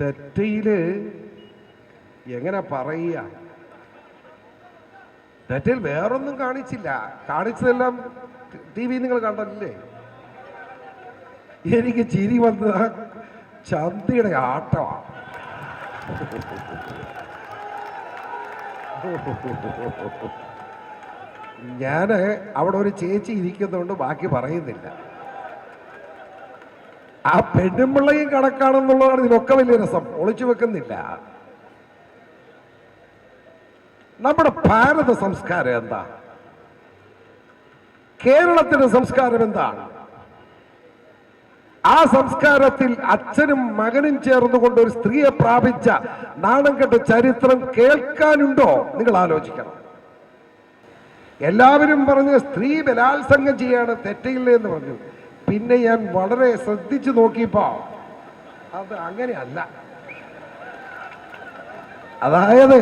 തെറ്റയിൽ എങ്ങനെ പറയുക തെറ്റിൽ വേറൊന്നും കാണിച്ചില്ല കാണിച്ചതെല്ലാം ടി വി നിങ്ങൾ കണ്ടല്ലേ എനിക്ക് ചിരി വന്നത് ചന്തിയുടെ ആട്ടമാണ് ഞാൻ അവിടെ ഒരു ചേച്ചി ഇരിക്കുന്നതുകൊണ്ട് ബാക്കി പറയുന്നില്ല ആ പെണ്ണുമ്പിള്ളയും കണക്കാണെന്നുള്ളതാണ് ഇതിനൊക്കെ വലിയ രസം. ഒളിച്ചു വെക്കുന്നില്ല. നമ്മുടെ ഭാരത സംസ്കാരം എന്താ? കേരളത്തിന്റെ സംസ്കാരം എന്താണ് ആ സംസ്കാരത്തിൽ അച്ഛനും മകനും ചേർന്നുകൊണ്ട് ഒരു സ്ത്രീയെ പ്രാപിച്ച നാണം കെട്ട ചരിത്രം കേൾക്കാനുണ്ടോ? നിങ്ങൾ ആലോചിക്കണം. എല്ലാവരും പറഞ്ഞ് സ്ത്രീ ബലാത്സംഗം ചെയ്യാണ് തെറ്റയില്ലേ എന്ന് പറഞ്ഞു. പിന്നെ ഞാൻ വളരെ ശ്രദ്ധിച്ചു നോക്കിയപ്പോ അത് അങ്ങനെയല്ല. അതായത്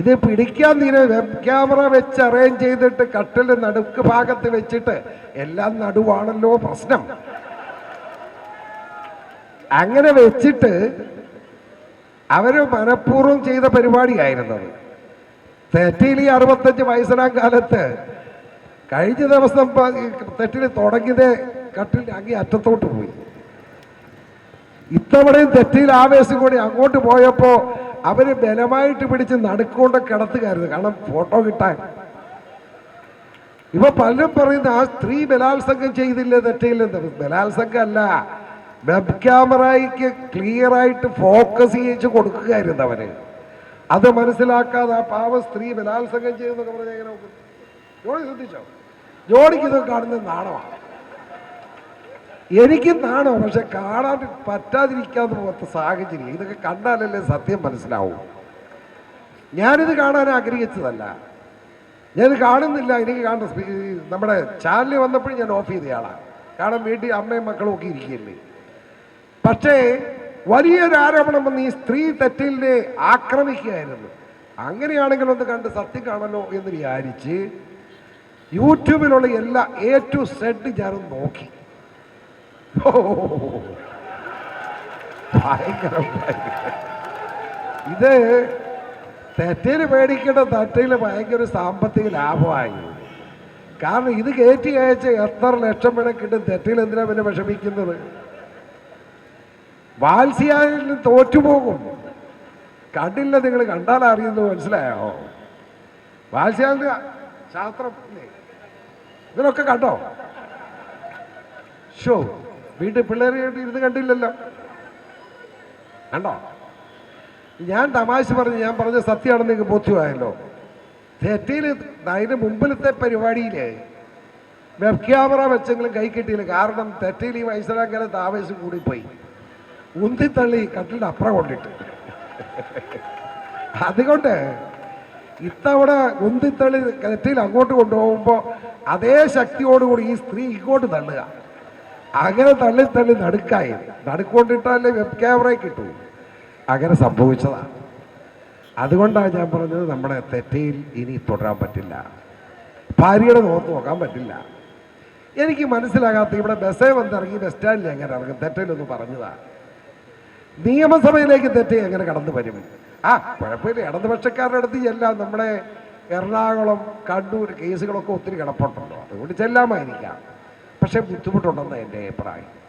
ഇത് പിടിക്കാൻ തീരെ വെബ് ക്യാമറ വെച്ച് അറേഞ്ച് ചെയ്തിട്ട് കട്ടിൽ നടുക്ക് ഭാഗത്ത് വെച്ചിട്ട് എല്ലാം നടുവാണല്ലോ പ്രശ്നം. അങ്ങനെ വെച്ചിട്ട് അവർ മനഃപൂർവം ചെയ്ത പരിപാടിയായിരുന്നത്. തെറ്റിയിൽ ഈ അറുപത്തഞ്ച് വയസ്സിനാം കാലത്ത് കഴിഞ്ഞ ദിവസം തെറ്റിന് തുടങ്ങിയതേ കട്ടിൽ അങ്ങേ അറ്റത്തോട്ട് പോയി. ഇത്തവണയും തെറ്റിയിൽ ആവേശം കൂടി അങ്ങോട്ട് പോയപ്പോൾ അവർ ബലമായിട്ട് പിടിച്ച് നടുക്കൊണ്ട് കിടത്തുകയായിരുന്നു. കാരണം ഫോട്ടോ കിട്ടാൻ. ഇപ്പൊ പലരും പറയുന്ന ആ സ്ത്രീ ബലാത്സംഗം ചെയ്തില്ല തെറ്റയില്ലെന്ന്. ബലാത്സംഗം അല്ല. വെബ് ക്യാമറയ്ക്ക് ക്ലിയർ ആയിട്ട് ഫോക്കസ് ചെയ്യിച്ച് കൊടുക്കുകയായിരുന്നു അവന് അത് മനസ്സിലാക്കാതെ ആ പാവ സ്ത്രീ ബലാത്സംഗം ചെയ്യുന്നൊക്കെ ജോണി ശ്രദ്ധിച്ചോ? ജോണിക്ക് ഇതൊക്കെ കാണുന്നത് നാണമാണ് എനിക്ക് നാണോ പക്ഷെ കാണാൻ പറ്റാതിരിക്കാൻ പോലത്തെ സാഹചര്യം. ഇതൊക്കെ കണ്ടാലല്ലേ സത്യം മനസ്സിലാവും. ഞാനിത് കാണാൻ ആഗ്രഹിച്ചതല്ല. ഞാനിത് കാണുന്നില്ല. എനിക്ക് കാണുന്ന നമ്മുടെ ചാനലിൽ വന്നപ്പോഴും ഞാൻ ഓഫ് ചെയ്തയാളാണ് കാരണം വീട്ടിൽ അമ്മയും മക്കളും ഒക്കെ ഇരിക്കുകയല്ലേ. പക്ഷേ വലിയൊരു ആരോപണം വന്ന് ഈ സ്ത്രീ തെറ്റിലിനെ ആക്രമിക്കുകയായിരുന്നു. അങ്ങനെയാണെങ്കിൽ ഒന്ന് കണ്ട് സത്യം കാണല്ലോ എന്ന് വിചാരിച്ച് യൂട്യൂബിലുള്ള എല്ലാ എ ടു സെഡ് ഞാൻ നോക്കി. ഭയങ്കര. ഇത് തെറ്റയിൽ പേടിക്കേണ്ട തെറ്റയിൽ ഭയങ്കര സാമ്പത്തിക ലാഭമായി. കാരണം ഇത് കയറ്റി അയച്ച് എത്ര ലക്ഷം വേണം കിട്ടും തെറ്റയിൽ എന്തിനാ പിന്നെ വിഷമിക്കുന്നത്? വാത്സ്യായാലും തോറ്റുപോകും കണ്ടില്ല നിങ്ങൾ കണ്ടാൽ മനസ്സിലായോ? വാത്സ്യാലിന് ശാസ്ത്രം ഇവരൊക്കെ കണ്ടോ? ഷോ വീട്ടിൽ പിള്ളേരെ ഇരുന്ന് കണ്ടില്ലല്ലോ. കണ്ടോ? ഞാൻ തമാശ പറഞ്ഞ് ഞാൻ പറഞ്ഞ സത്യമാണെന്ന് നിങ്ങൾക്ക് ബോധ്യമായല്ലോ. തെറ്റിയിൽ അതിന് മുമ്പിലത്തെ പരിപാടിയിൽ വെബ് ക്യാമറ വെച്ചെങ്കിലും കൈ കിട്ടിയില്ല. കാരണം തെറ്റിയിൽ ഈ വയസ്സിലാക്കാലത്ത് ആവേശം കൂടിപ്പോയി. ഉന്തിത്തള്ളി കട്ടിലിന്റെ അപ്പുറം കൊണ്ടിട്ട്. അതുകൊണ്ട് ഇത്തവണ ഉന്തിത്തള്ളി തെറ്റിയിൽ അങ്ങോട്ട് കൊണ്ടുപോകുമ്പോൾ അതേ ശക്തിയോടുകൂടി ഈ സ്ത്രീ ഇങ്ങോട്ട് തള്ളുക. അങ്ങനെ തള്ളി തള്ളി നടുക്കായി. നടുക്കൊണ്ടിട്ടാലേ വെബ് ക്യാമറയിൽ കിട്ടൂ. അങ്ങനെ സംഭവിച്ചതാണ്. അതുകൊണ്ടാണ് ഞാൻ പറഞ്ഞത് നമ്മുടെ തെറ്റയിൽ ഇനി തുടരാൻ പറ്റില്ല. ഭാര്യയുടെ മുഖത്ത് നോക്കാൻ പറ്റില്ല. എനിക്ക് മനസ്സിലാകാത്ത ഇവിടെ ബസ്സേ വന്നിറങ്ങി ബസ് സ്റ്റാൻഡിൽ എങ്ങനെ ഇറങ്ങും തെറ്റയിലൊന്ന് പറഞ്ഞതാ. നിയമസഭയിലേക്ക് തെറ്റ് എങ്ങനെ കടന്നു വരും? ആ കുഴപ്പമില്ല. ഇടതുപക്ഷക്കാരുടെ അടുത്ത് ചെല്ലാം. നമ്മുടെ എറണാകുളം കണ്ണൂർ കേസുകളൊക്കെ ഒത്തിരി കിടപ്പുണ്ടല്ലോ. അതുകൊണ്ട് ചെല്ലാമായിരിക്കാം. പക്ഷെ ബുദ്ധിമുട്ടുണ്ടെന്ന് എന്റെ അഭിപ്രായം.